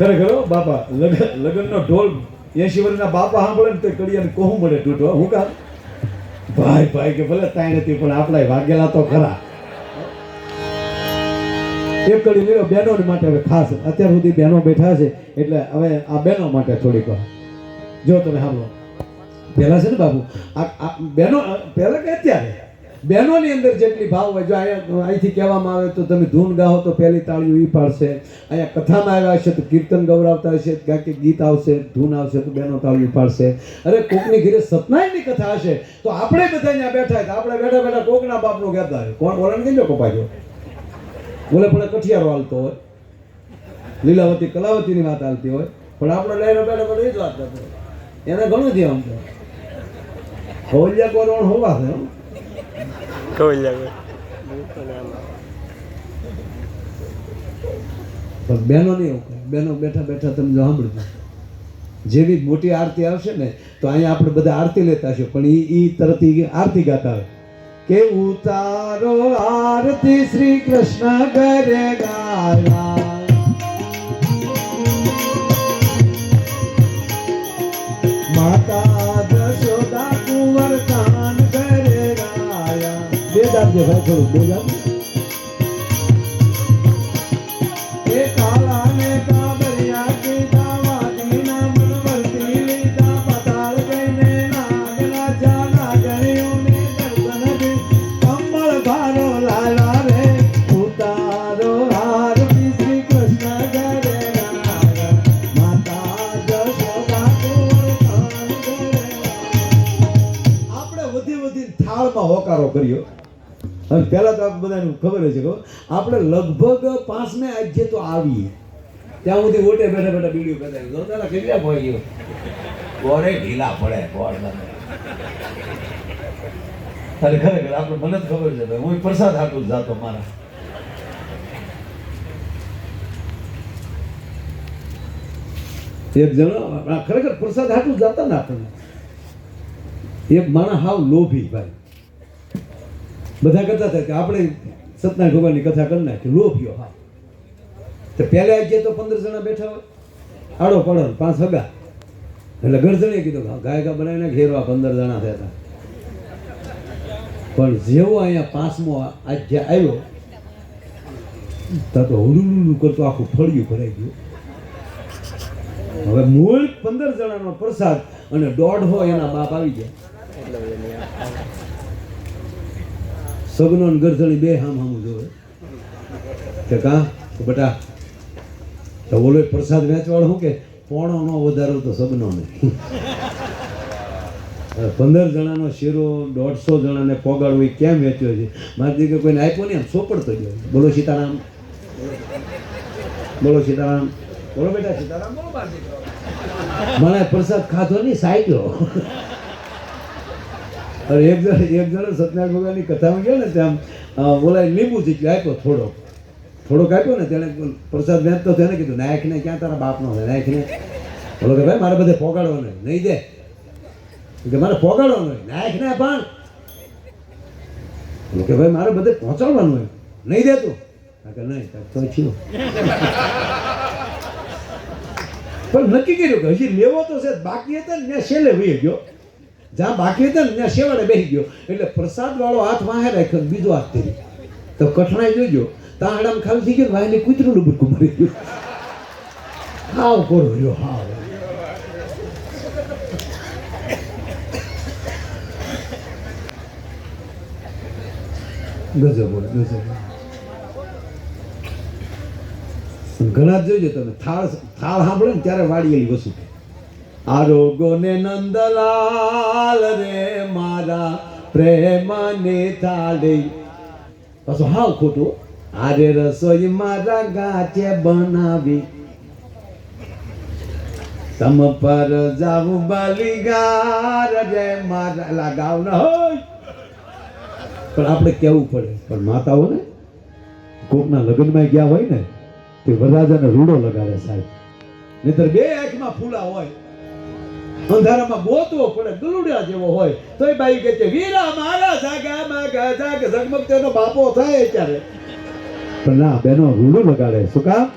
ખરેખર ખરો બાપા, લગન લગ્નનો ઢોલ એસી વર્ષના બાપા સાંભળે ને તો કડિયાને કોહું મળે તૂટો હું કામ? ભાઈ ભાઈ કે ભલે તાઈ નથી, પણ આપણા વાગેલા તો ખરા. એક કડી લીધો બહેનો માટે હવે ખાસ. અત્યાર સુધી બહેનો બેઠા છે, એટલે હવે આ બહેનો માટે થોડીક જો તમે સાંભળો. પહેલા છે ને બાબુ આ બહેનો પહેલા કે અત્યારે? બહેનોની અંદર જેટલી ભાવ હોય, જો અહીંયા અહીંથી કહેવામાં આવે તો તમે ધૂન ગાઓ તો પહેલી તાળીઓ એ પાડશે. અહીંયા કથામાં આવ્યા હશે તો કીર્તન ગૌરાવતા હશે ક્યાંક કે ગીત આવશે, ધૂન આવશે તો બહેનો તાળીઓ પાડશે. અરે, કોકની ઘરે સતનાયની કથા હશે તો આપણે બધા અહીંયા બેઠા તો આપણે બેઠા બેઠા કોકના બાપનું કહેતા હોય. કોણ બોલાને કહેજો કપાજો બોલે પણ કઠિયારો હાલતો હોય. લીલાવતી, કલાવતીની વાત હાલતી હોય. પણ આપણે લઈને બેઠા બેઠો એ જ વાત કરતો. એને ઘણું છે. આમ તો હોલિયા હોવા છે કોઈ લાગે બહેનો નહીં એવું બેઠા બેઠા તમે જો સાંભળજો જેવી મોટી આરતી આવશે ને તો અહીંયા આપણે બધા આરતી લેતા છે પણ એ તરત આરતી ગાતા આવે કે ઉતારો આરતી શ્રી કૃષ્ણ ઘરે ગાયા બે દાબજે ભાઈ બધાને ખબર છે ખબર? આપણે લગભગ પાંચમે આજે તો આવીએ. ત્યાં સુધી ઓટે બેઠા બેઠા બીડીઓ બેઠા જો તારા કેટલા પડી ગયો. ગોરે ઢીલા પડે ગોળ અરે ખરેખર આપણે મને જ ખબર છે ભાઈ. હું પ્રસાદ આટલું જ જાતો મારા. એક જણો ખરેખર પ્રસાદ આટલું જ જાતા ને આપણને એક માણસ હાવ લોભી ભાઈ. બધા કરતા હતા કે આપણે સત્યનારાયણ ભગવાનની કથા કરી નાખી લોભીઓ હા. તો પહેલા જે તો પંદર જણા બેઠા હોય. આડો પડો પાંચ હગા. એટલે ગરજણે કીધું કે ગાયકા બનાવીને ઘેરવા પંદર જણા થયા હતા. પણ જેવો અહીંયા પાંચમો આજે આવ્યો તો તો હુલુલુલું કરતો આખું ફળિયું ભરાઈ ગયું. હવે મૂળ પંદર જણાનો પ્રસાદ અને દોઢ હોય એના બાપ આવી ગયા. સગનો ને ગરજણી બે હામ હામું જોવે. કે કા? બટા, તો બોલો પ્રસાદ વેચવાળો શું કે, પોણો નો વધારો તો સગનો ને પંદર જણાનો શીરો, દોઢસો જણાને પોગાડ હોય કેમ વેચ્યો છે? મારી દીકરી કોઈને આપ્યો નહીં, આમ સોપડતો ગયો. બોલો સીતારામ. બોલો સીતારામ. બોલો બેટા સીતારામ, બોલો મને પ્રસાદ ખાધો નહીં સાયક્યો અરે એક જણ એક જણ સત્યનારાયણ ભગવાનની કથામાં ગયો ને ત્યાં બોલાય લીંબુ ચીચી આપ્યો થોડો થોડોક આપ્યો ને તેણે પ્રસાદ વેચતો તેને કીધું નાયકને ક્યાં તારા બાપનો છે નાયકને બોલો કે ભાઈ, મારે બધે પોગાડવાનો નહીં દે. કે, મારે પોગાડવાનું હોય નાયકને પણ. બોલો કે, ભાઈ, મારે બધે પહોંચાડવાનું હોય. નહીં દેતું. કે નહીં તો પણ નક્કી કર્યું કે હજી લેવો તો છે, બાકી હતા ને છેલ્લે વહી ગયો. જ્યાં બાકી હતા ને, ત્યાં શેવાડે બેસી ગયો. એટલે પ્રસાદ વાળો હાથ વાહે રાખ્યો બીજો હાથ તેરી તો કઠણાઈ જોજો. તાંગડામ ખાલી થઈ ગયો વાયને કૂતરું ડૂબડકું મરી ગયું. હાવ કોરો રહ્યો, હાવ. ગજબ હોય, ગજબ ઘણા જ જોજો તમે. થાળ થાળ સાંભળે ને, ત્યારે વાળી એવી વસ્તુ આરોગો ને નંદલાલ રે મારા પ્રેમની થાળી પાછું હાવ ખોટું આરે રસોઈ મારા ગાચે બનાવી. તમ પર જાવું બલિગાર રે મારા. ગાવ ન હોય. પણ આપણે કેવું પડે? પણ માતાઓ ને કોકના લગ્નમાં ગયા હોય ને, તે વરરાજાને રૂડો લગાડે સાહેબ. નહીતર બે આંખમાં ફૂલા હોય. અંધારામાં ગોતવો પડે ગલુડિયા જેવો હોય. તોય બાઈ કહે છે, વીરા મારા જાગા, માગા જાગ ઝગમગ તેનો બાપો થાય ત્યારે. પણ ના, બેનો રૂડું લગાડે. શું કામ?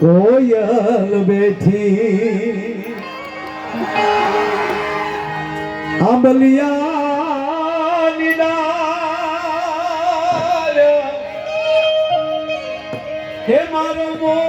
કોયલ બેઠી આંબલિયા નિડાર હે મારો મોરાલિયા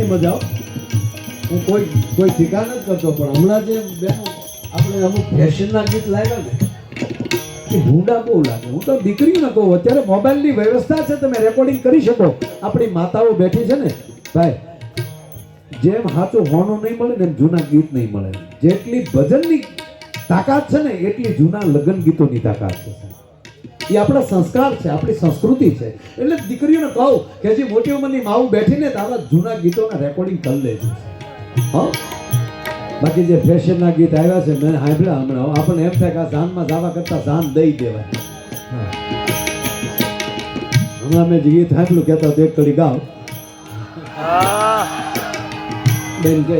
ગીતની મજા હું. કોઈ કોઈ ઠીકા નથી કરતો, પણ હમણાં જે બેનો આપણે અમુક ફેશનના ગીત લાવ્યા ને, એ હુંડા બહુ લાગે. હું તો દીકરીઓને કહું, અત્યારે મોબાઈલની વ્યવસ્થા છે, તમે રેકોર્ડિંગ કરી શકો. આપણી માતાઓ બેઠી છે ને, ભાઈ, જેમ સાચું હોનું નહીં મળે ને એમ જૂના ગીત નહીં મળે. જેટલી ભજનની તાકાત છે ને, એટલી જૂના લગ્ન ગીતોની તાકાત છે એ આપણા સંસ્કાર છે આપણી સંસ્કૃતિ છે. એટલે દીકરીઓને કહું કે હજી મોટી ઉંમરની માવું બેઠીને તારા જૂના ગીતોના રેકોર્ડિંગ કરી લેજો. હા? બાકી જે ફેશનના ગીત આવ્યા છે મેં સાંભળ્યા હમણાં. આપણને એમ થાય કે આ ઝાનમાં જવા કરતાં ઝાન દઈ દેવાય. હમણાં મેં જે ગીત સાંભળ્યું કહેતા એક કડી ગાવ બેન કે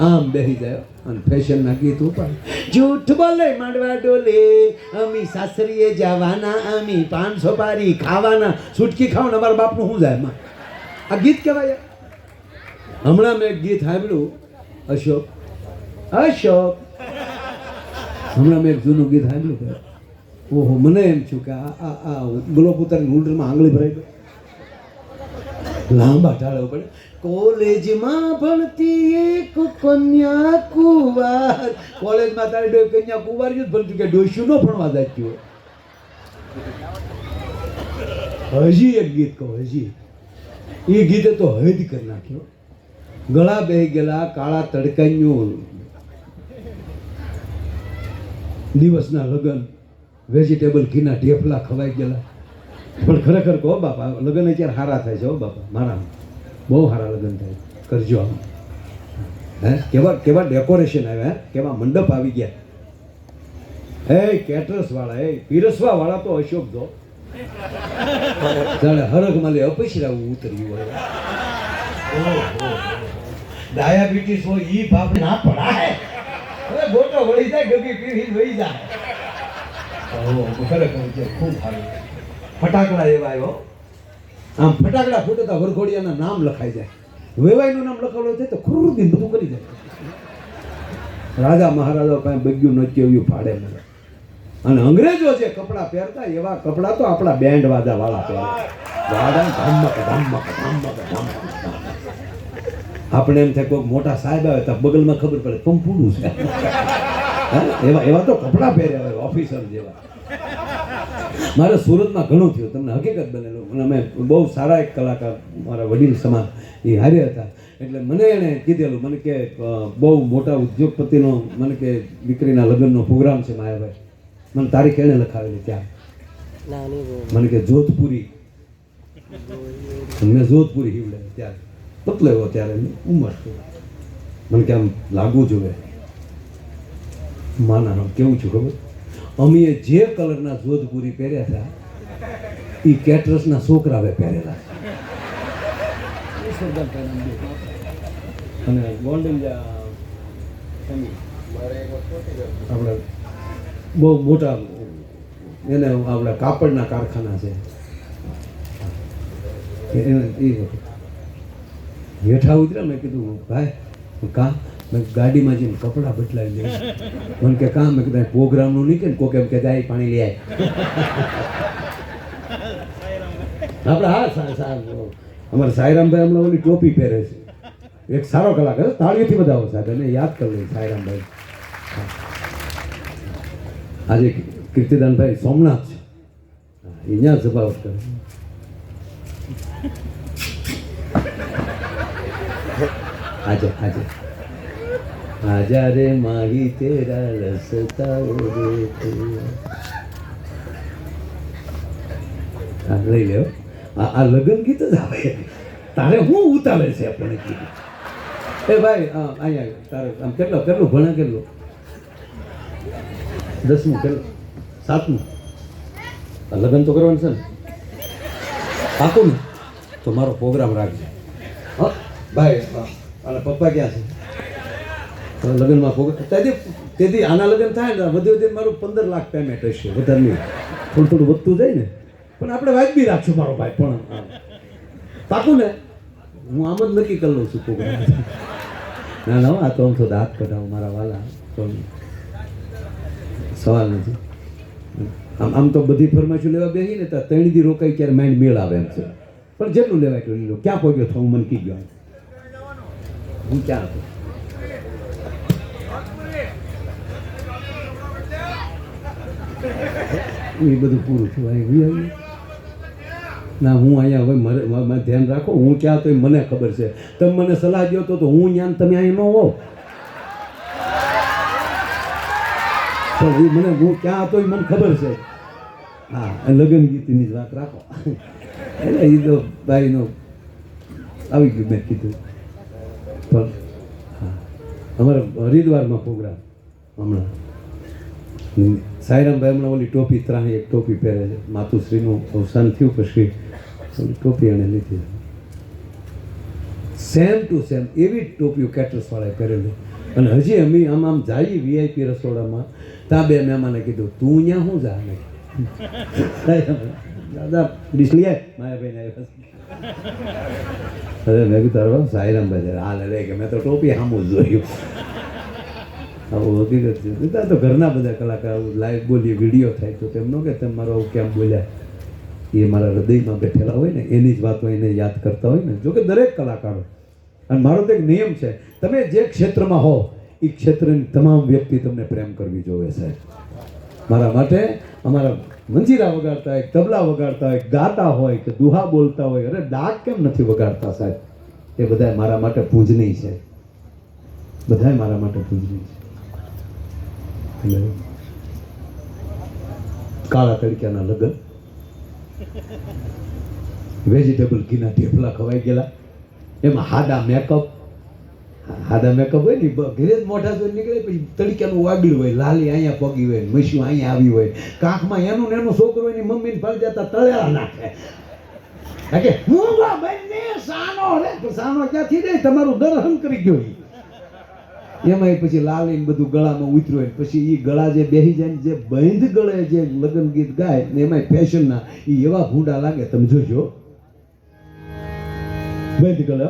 આમ બેહી જાય. અને ફેશનના ગીત ઉપર જૂઠ બોલે માંડવા ડોલે, અમી સાસરીએ જવાના, અમી પાંચસો પારી ખાવાના. છૂટકી ખાવાના, મારા બાપનું શું જાય એમાં? આ ગીત કહેવાય. હમણાં મેં ગીત સાંભળ્યું, અશોક. અશોક. હમણાં મેં એક જૂનું ગીત સાંભળ્યું ઓહો, મને એમ છું કે આ આ ગ્લોબ ઉતારીને આંગળી ભરાઈ ગઈ. લાંબા ઢાળો પડે કોલેજમાં ભણતી એક કન્યા કુંવાર કોલેજમાં તારે ડો કન્યા કુવાર જ ભણતું કે ડોસ્યું નો ભણવા જાચ્યું હજી એક ગીત કહો હજી. એ ગીતે તો હદ કરી નાખ્યો ગળા બે ગયેલા કાળા તડકાઈનું દિવસના લગ્ન. વેજીટેબલ ઘીના ઢેફલા ખવાઈ ગયેલા. પણ ખરેખર કહો બાપા, લગ્ન અત્યારે સારા થાય છે હો બાપા, મારા બહુ સારા લગ્ન થાય. કરજો આમ. હે? કેવા કેવા ડેકોરેશન આવ્યા, હે? કેવા મંડપ આવી ગયા. હે કેટરસ વાળા એ પીરસવા વાળા તો અશોક દો જાણે હરખ માલે અપસરાવું ઉતર્યું હોય. ડાયાબિટીસ હોય, ઈ બાપ ના પડાય. અરે ગોટો વળી જાય ગગી પીવી વળી જાય. ઓ ખરેખર ખૂબ સારું. ફટાકડા એવા આવ્યો આમ ફટાકડા ફૂટતા વરઘોડિયાના નામ લખાઈ જાય. વેવાઈનું નામ લખાવેલું છે તો ખુરદી બધું કરી જાય. રાજા મહારાજા પાસે બગ્યું નચ્યું એવું ફાડે મને. અને અંગ્રેજો જે કપડાં પહેરતા એવા કપડાં તો આપણા બેન્ડ વાજા વાળા પહેરે આપણે એમ થાય કોઈ મોટા સાહેબ આવે તો બગલમાં ખબર પડે પંપુડું છે? એવા એવા તો કપડાં પહેર્યા હોય, ઓફિસર જેવા. મારે સુરતમાં ઘણું થયું. તમને હકીકત બનેલું. અને અમે બહુ સારા એક કલાકાર મારા વડીલ સમાન એ હારે હતા. એટલે મને એણે કીધેલું મને કે બહુ મોટા ઉદ્યોગપતિનો મને કે દીકરીના લગ્નનો પ્રોગ્રામ છે માયાભાઈ. મને તારીખ એણે લખાવેલી ત્યાં. મને કે જોધપુરી. મેં જોધપુરી હિવડે ત્યારે. પતલો એવો ત્યારે ઉંમર મને કે આમ લાગવું જોઈએ. માના કેવું છું ખબર? અમે જે કલરના જોધપુરી પહેર્યા હતા એ કેટરસના છોકરાવે પહેરેલા. અને આપણે બહુ મોટા, એને આપણે કાપડના કારખાના છે. એ વખત. હેઠા ઉતર્યા મેં કીધું, ભાઈ કા ગાડીમાં જઈને કપડાં બદલાવી લઈ મને કે કામ મેં પ્રોગ્રામનું નહીં કે ને, કોક એમ કે, જાય, પાણી લઈ આપણે હા, સા- સા- અમારા સાયરામભાઈ હમણાં ઓલી ટોપી પહેરે છે. એક સારો કલાકાર. તાળીઓથી બધાવો સાહેબ, એને યાદ કરી લઈએ, સાયરામભાઈ. આજે કીર્તિદાનભાઈ સોમનાથ છે. અહીંયા સભાવટ કરે. આજે આજે. આજા રે માહી તેરા રસતા લઈ લ્યો આ લગ્ન ગીત જ આવે તારે હું ઉતારે છે આપણને કીધું એ ભાઈ હા અહીંયા તારે આમ કેટલો કેટલું ભણે કેટલું દસમું કેટલું સાતમું આ લગ્ન તો કરવાનું છે ને પાકું ને તો મારો પ્રોગ્રામ રાખજે હા ભાઈ અને પપ્પા ક્યાં છે લગ્નમાં પ્રોગ્રામ તેથી તેથી આના લગ્ન થાય ને, વધુ વધુ મારું પંદર લાખ પેમેન્ટ હશે, વધારે થોડું થોડું વધતું જાય ને. પણ આપણે વાજબી રાખશું મારો ભાઈ, પણ. પાકું ને, હું આમ જ નક્કી કરી લઉં છું પ્રોગ્રામ. ના ના, આ તો આમ તો દાંત કઢાવું મારા વાલા. પણ સવાલ નથી. આમ આમ તો બધી ફરમાઈશું લેવા બેસી ને ત્રણ દી રોકાઈ ક્યારે માઇન્ડ મેળ આવે એમ છે. પણ જેટલું લેવાય એટલું લીધું. ક્યાં પહોંચ્યો થવું મને કી ગયો. હું ક્યાં હતો? એ બધું પૂરું થયું. અહીં વી આવ્યું ના હું અહીંયા હવે મારે ધ્યાન રાખો હું ક્યાં તો મને ખબર છે. તમે મને સલાહ દો તો હું જ્ઞાન તમે અહીં ન હો મને હું ક્યાં હતો એ મને ખબર છે. હા લગ્ન ગીતની વાત રાખો. એટલે એ તો ભાઈનો આવી ગયું મેં કીધું. પણ હા. અમારા હરિદ્વારમાં પ્રોગ્રામ હમણાં. હમ, સાયરામભાઈ હમણાં ઓલી ટોપી ત્રાહી, એક ટોપી પહેરે છે. માતુશ્રીનું અવસાન થયું પછી ઓલી ટોપી એણે લીધી. સેમ ટુ સેમ એવી જ ટોપીઓ કેટરસવાળાએ પહેરેલી. અને હજી અમે આમ આમ જઈએ વીઆઈપી રસોડામાં ત્યાં બે મહેમાને કીધું, તું અહીંયા શું જા? નહીં દાદા આય. માયાભાઈને આવ્યા અરે, મેં કીધું સાયરામભાઈ હાલ, અરે, કે મેં તો ટોપી સામું જોયું. આવું હકીકત છે. બધા તો ઘરના બધા કલાકાર લાઈવ બોલીએ વીડિયો થાય તો તેમનો કે તમે મારો આવું કેમ બોલ્યા? એ મારા હૃદયમાં બેઠેલા હોય ને, એની જ વાતો એને યાદ કરતા હોય ને. જોકે દરેક કલાકારો અને મારો તો એક નિયમ છે, તમે જે ક્ષેત્રમાં હો, એ ક્ષેત્રની તમામ વ્યક્તિ તમને પ્રેમ કરવી જોવે સાહેબ. મારા માટે અમારા મંજીરા વગાડતા હોય તબલા વગાડતા હોય ગાતા હોય, કે દુહા બોલતા હોય, અરે ડાક કેમ નથી વગાડતા, સાહેબ? એ બધા મારા માટે પૂજનીય છે. બધાય મારા માટે પૂજનીય છે. એટલે કાળા તડક્યાના લગ્ન. વેજીટેબલ ઘીના ઢેફલા ખવાઈ ગયેલા. એમાં હાડા મેકઅપ હાડા મેકઅપ હોય ને ઘરે જ મોઢા નીકળે, પછી તડક્યાનું વાગડ્યું હોય, લાલી અહીંયા પગી હોય મસ્યું અહીંયા આવી હોય. કાંખમાં એનું ને એનું છોકરો એની મમ્મીને ફળ જતા તળેલા નાખે. કે? હું બંને સાનો રે સાનો ક્યાંથી રે? તમારું દર્શન કરી ગયો. એમાંય પછી લાલીને બધું ગળામાં ઉતર્યું પછી એ ગળા જે બેસી જાય જે બંધ ગળે જે લગ્ન ગીત ગાય ને એમાંય ફેશનના એ એવા ભૂંડા લાગે. તમે જોજો. બંધ ગળે.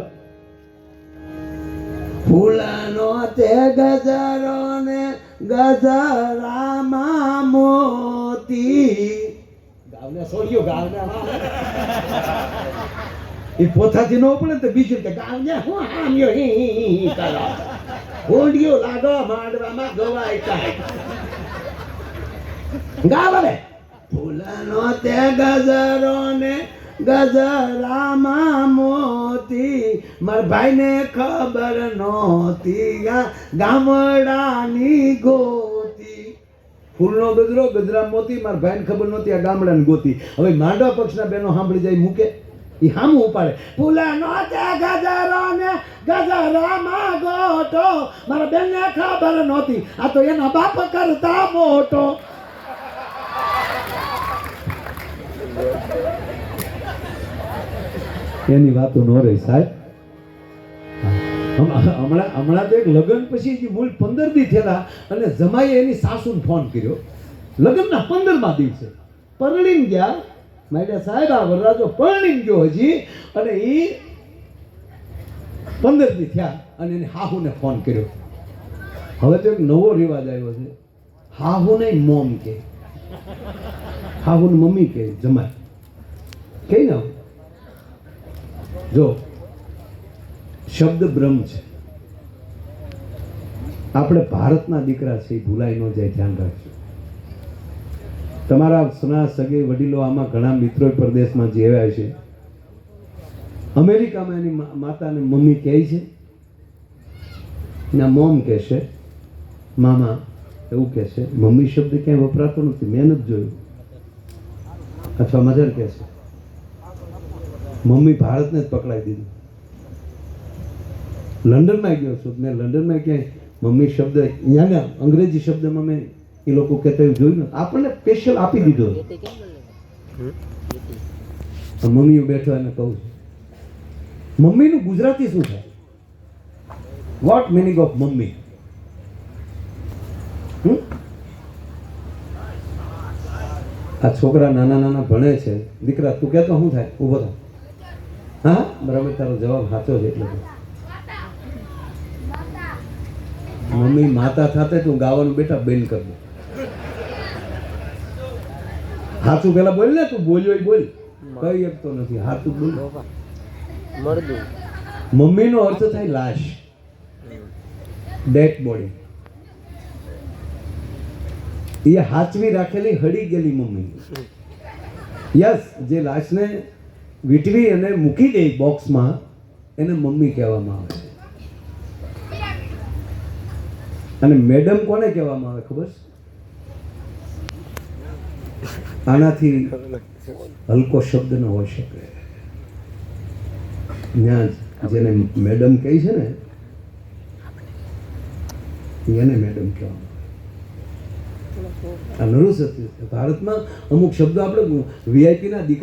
ફૂલાનો તે ગજરો ને ગજરામાં મોતી. ગાવને સોર્યો ગાવને એ પોતાથી ન પડે તો બીજું કે ગાવને હું આમ્યો હી હી કરો લાગો માંડવામાં ગવાય કાય ગાવલે ફૂલનો તે ગજરો ગજરામાં મોતી. માર ભાઈને ખબર નહોતી ગામડાની ગોતી. ફૂલનો ગજરો ગજરા મોતી, મારા ભાઈને ખબર નહોતી આ ગામડાની ગોતી. હવે માંડવા પક્ષના બેનો સાંભળી જાય મૂકે. એ હામું ઉપાડે. ફૂલનો તે ગજરો ને ગજરામાં ગોટો. મારા બેનને ખબર નહોતી. આ તો એના બાપ કરતા મોટો. એની વાતો ન રહી સાહેબ. હમણાં હમણાં તો એક લગ્ન પછી જે મૂળ પંદર દી થયેલા અને જમાઈએ એની સાસુને ફોન કર્યો. લગ્નના પંદરમા દિવસે પરણીને ગયા. માયડા સાહેબ, આ વરરાજો પરણીને ગયો હજી. અને એ પંદર દી થયા અને એને હાહુને ફોન કર્યો. હવે તો એક નવો રિવાજ આવ્યો છે. હાહુ ને મોમ કે. હાહુ ને મમ્મી કે જમાય કે ને જો, શબ્દ બ્રહ્મ છે. આપણે ભારતના દીકરા છે ભૂલાઈ ન જાય, ધ્યાન રાખજો. તમારા સના સગે વડીલો આમાં ઘણા મિત્રો પરદેશમાં જીવ્યા છે અમેરિકામાં એની માતાને મમ્મી કહે છે એના મોમ કહેશે મામા એવું કહેશે મમ્મી શબ્દ ક્યાંય વપરાતો નથી. મેં નથી જોયું. અથવા મધર કહેશે મમ્મી ભારતને જ પકડાઈ દીધું. લંડનમાં ગયો છું. મેં લંડનમાં ક્યાંય મમ્મી શબ્દ અહીંયાના અંગ્રેજી શબ્દમાં મેં એ લોકો કહેતા એવું જોયું આપણને સ્પેશિયલ આપી દીધો મમ્મી બેઠો એને કહું છું મમ્મીનું ગુજરાતી શું થાય વોટ મિનિંગ ઓફ મમ્મી? આ છોકરા નાના નાના ભણે છે. દીકરા તું કહેતો શું થાય? ઊભો થાય હા? બરાબર તારો જવાબ સાચો છે એટલે તો. મમ્મી માતા સાથે તું ગાવાનું બેટા બેન કર દે હાચું પેલા બોલ ને તું બોલ્યો બોલ. કઈ શકતો નથી હાથું બોલ. મરદું. મમ્મીનો અર્થ થાય લાશ. ડેડ બોડી એ હાચવી રાખેલી હડી ગયેલી મમ્મી. યસ જે લાશને વીટવી અને મૂકી દે બોક્સમાં, એને મમ્મી કહેવામાં આવે છે. અને મેડમ કોને કહેવામાં આવે ખબર? આનાથી હલકો શબ્દ ન હોઈ શકે. ત્યાં જેને મેડમ કહે છે ને, એને મેડમ કહેવામાં આ નરું સત્ય છે. ભારતમાં અમુક શબ્દો આપણે વીઆઈપીના દીકરા